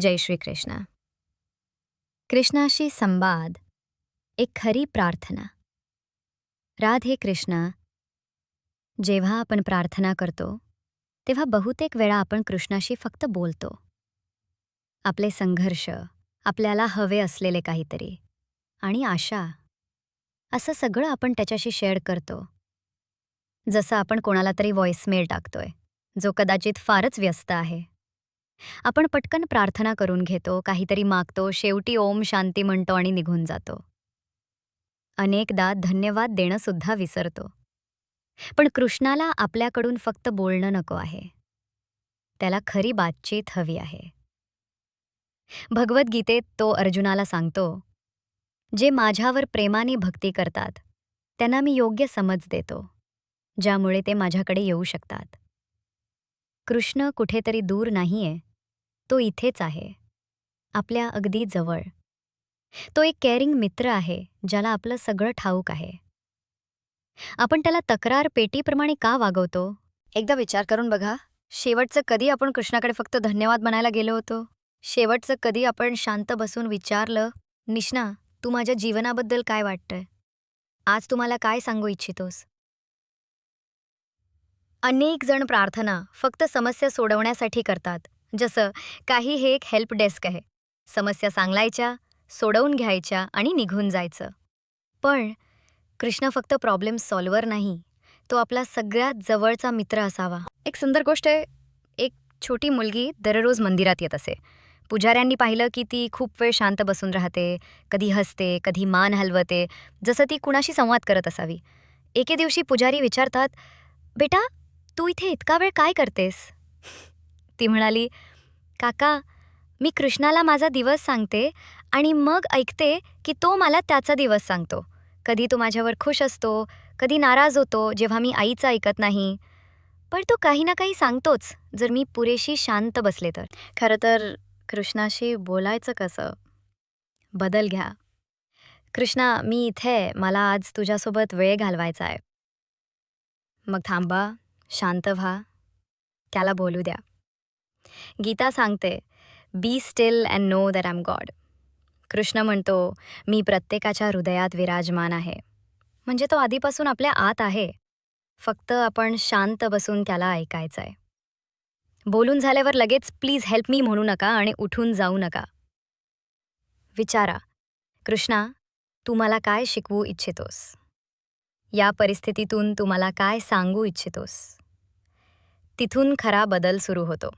जय श्री कृष्ण. कृष्णाशी संवाद. एक खरी प्रार्थना. राधे कृष्ण. जेव्हा आपण प्रार्थना करतो तेव्हा बहुतेक वेळा आपण कृष्णाशी फक्त बोलतो. आपले संघर्ष आपल्याला हवे असलेले काहीतरी आणि आशा असं सगळं आपण त्याच्याशी शेअर करतो. जसं आपण कोणाला तरी व्हॉइसमेल टाकतोय जो कदाचित फारच व्यस्त आहे. आपण पटकन प्रार्थना करून घेतो काहीतरी मागतो शेवटी ओम शांती म्हणतो आणि निघून जातो. अनेकदा धन्यवाद देणं सुद्धा विसरतो. पण कृष्णाला आपल्याकडून फक्त बोलणं नको आहे. त्याला खरी बातचीत हवी आहे. भगवद्गीतेत तो अर्जुनाला सांगतो जे माझ्यावर प्रेमाने भक्ती करतात त्यांना मी योग्य समज देतो ज्यामुळे ते माझ्याकडे येऊ शकतात. कृष्ण कुठेतरी दूर नाहीये तो इथेच आहे आपल्या अगदी जवळ. तो एक केअरिंग मित्र आहे ज्याला आपलं सगळं ठाऊक आहे. आपण त्याला तक्रार पेटीप्रमाणे का वागवतो? एकदा विचार करून बघा. शेवटचं कधी आपण कृष्णाकडे फक्त धन्यवाद म्हणायला गेलो होतो? शेवटचं कधी आपण शांत बसून विचारलं निष्णा तू माझ्या जीवनाबद्दल काय वाटतंय? आज तुम्हाला काय सांगू इच्छितोस? अनेक जण प्रार्थना फक्त समस्या सोडवण्यासाठी करतात. जसं काही हे एक हेल्प डेस्क आहे. समस्या सांगलायच्या सोडवून घ्यायच्या आणि निघून जायचं. पण कृष्ण फक्त प्रॉब्लेम सॉल्व्हर नाही तो आपला सगळ्यात जवळचा मित्र असावा. एक सुंदर गोष्ट आहे एक छोटी मुलगी दररोज मंदिरात येत असे. पुजाऱ्यांनी पाहिलं की ती खूप वेळ शांत बसून राहते कधी हसते कधी मान हलवते जसं ती कुणाशी संवाद करत असावी. एके दिवशी पुजारी विचारतात बेटा तू इथे इतका वेळ काय करतेस? ती म्हणाली काका मी कृष्णाला माझा दिवस सांगते आणि मग ऐकते की तो मला त्याचा दिवस सांगतो. कधी तो माझ्यावर खुश असतो कधी नाराज होतो जेव्हा मी आईचं ऐकत नाही. पण तो काही ना काही सांगतोच जर मी पुरेशी शांत बसले तर. खरं तर कृष्णाशी बोलायचं कसं? बदल घ्या. कृष्णा मी इथे मला आज तुझ्यासोबत वेळ घालवायचा आहे. मग थांबा शांत व्हा. त्याला बोलू द्या. गीता सांगते be still and know that I am God Krishna म्हणतो मी प्रत्येकाच्या हृदयात विराजमान आहे. म्हणजे तो आधीपासून आपल्या आत आहे. फक्त आपण शांत बसून त्याला ऐकायचं आहे बोलून झाल्यावर लगेच प्लीज हेल्प मी म्हणू नका आणि उठून जाऊ नका. विचारा कृष्णा तू मला काय शिकवू इच्छितोस? या परिस्थितीतून तू मला काय सांगू इच्छितोस? तिथून खरा बदल सुरू होतो.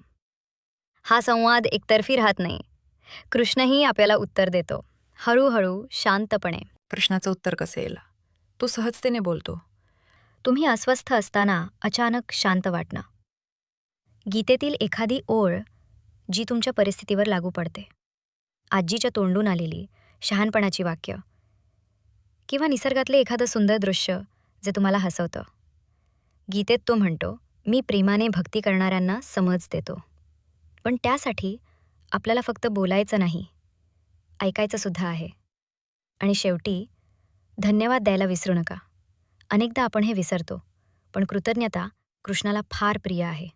हा संवाद एकतर्फी राहत नाही. कृष्णही आपल्याला उत्तर देतो. हळूहळू शांतपणे. प्रश्नाचं उत्तर कसं येईल? तो सहजतेने बोलतो. तुम्ही अस्वस्थ असताना अचानक शांत वाटणं. गीतेतील एखादी ओळ जी तुमच्या परिस्थितीवर लागू पडते. आजीच्या तोंडून आलेली शहाणपणाची वाक्य. किंवा निसर्गातले एखादं सुंदर दृश्य जे तुम्हाला हसवतं. गीतेत तो म्हणतो मी प्रेमाने भक्ती करणाऱ्यांना समज देतो. पण त्यासाठी आपल्याला फक्त बोलायचं नाही ऐकायचं सुद्धा आहे. आणि शेवटी धन्यवाद द्यायला विसरू नका. अनेकदा आपण हे विसरतो पण कृतज्ञता कृष्णाला फार प्रिय आहे.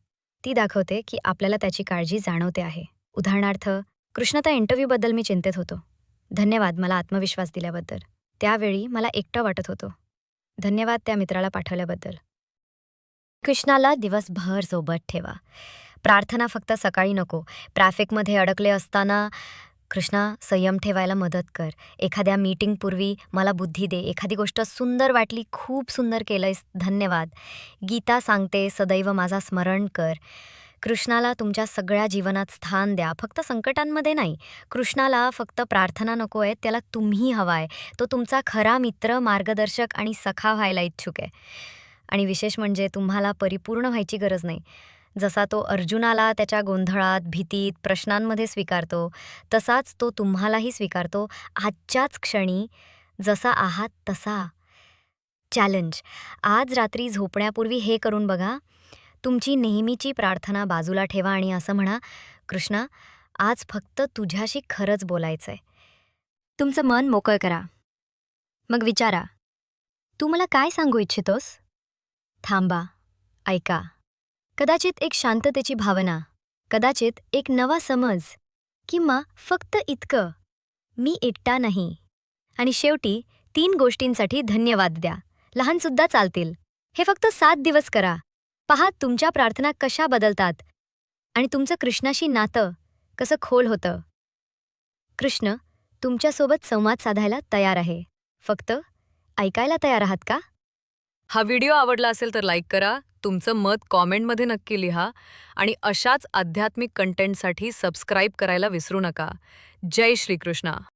ती दाखवते की आपल्याला त्याची काळजी जाणवते आहे. उदाहरणार्थ कृष्ण त्या इंटरव्ह्यूबद्दल मी चिंतेत होतो. धन्यवाद मला आत्मविश्वास दिल्याबद्दल. त्यावेळी मला एकटं वाटत होतो. धन्यवाद त्या मित्राला पाठवल्याबद्दल. कृष्णाला दिवसभर सोबत ठेवा. प्रार्थना फक्त सकाळी नको. ट्रॅफिकमध्ये अडकले असताना कृष्णा संयम ठेवायला मदत कर. एखाद्या मीटिंगपूर्वी मला बुद्धी दे. एखादी गोष्ट सुंदर वाटली खूप सुंदर केलंयस. धन्यवाद. गीता सांगते सदैव माझा स्मरण कर. कृष्णाला तुमच्या सगळ्या जीवनात स्थान द्या. फक्त संकटांमध्ये नाही. कृष्णाला फक्त प्रार्थना नको आहे त्याला तुम्ही हवाय. तो तुमचा खरा मित्र मार्गदर्शक आणि सखा व्हायला इच्छुक आहे. आणि विशेष म्हणजे तुम्हाला परिपूर्ण व्हायची गरज नाही. जसा तो अर्जुनाला त्याच्या गोंधळात भीतीत प्रश्नांमध्ये स्वीकारतो तसाच तो तुम्हालाही स्वीकारतो. आजच्याच क्षणी जसा आहात तसा. चॅलेंज आज रात्री झोपण्यापूर्वी हे करून बघा. तुमची नेहमीची प्रार्थना बाजूला ठेवा आणि असं म्हणा कृष्णा आज फक्त तुझ्याशी खरंच बोलायचंय. तुमचं मन मोकळं करा. मग विचारा. तू मला काय सांगू इच्छितोस? थांबा. ऐका. कदाचित एक शांततेची भावना कदाचित एक नवा समज किंवा फक्त इतकं मी एकटा नाही. आणि शेवटी तीन गोष्टींसाठी धन्यवाद द्या. लहानसुद्धा चालतील. हे फक्त सात दिवस करा. पहा तुमच्या प्रार्थना कशा बदलतात. आणि तुमचं कृष्णाशी नातं कसं खोल होतं. कृष्ण तुमच्यासोबत संवाद साधायला तयार आहे. फक्त ऐकायला तयार आहात का? हा व्हिडिओ आवडला असेल तर लाईक करा तुमचं मत कॉमेंटमध्ये नक्की लिहा आणि अशाच आध्यात्मिक कंटेंटसाठी सबस्क्राईब करायला विसरू नका. जय श्रीकृष्णा.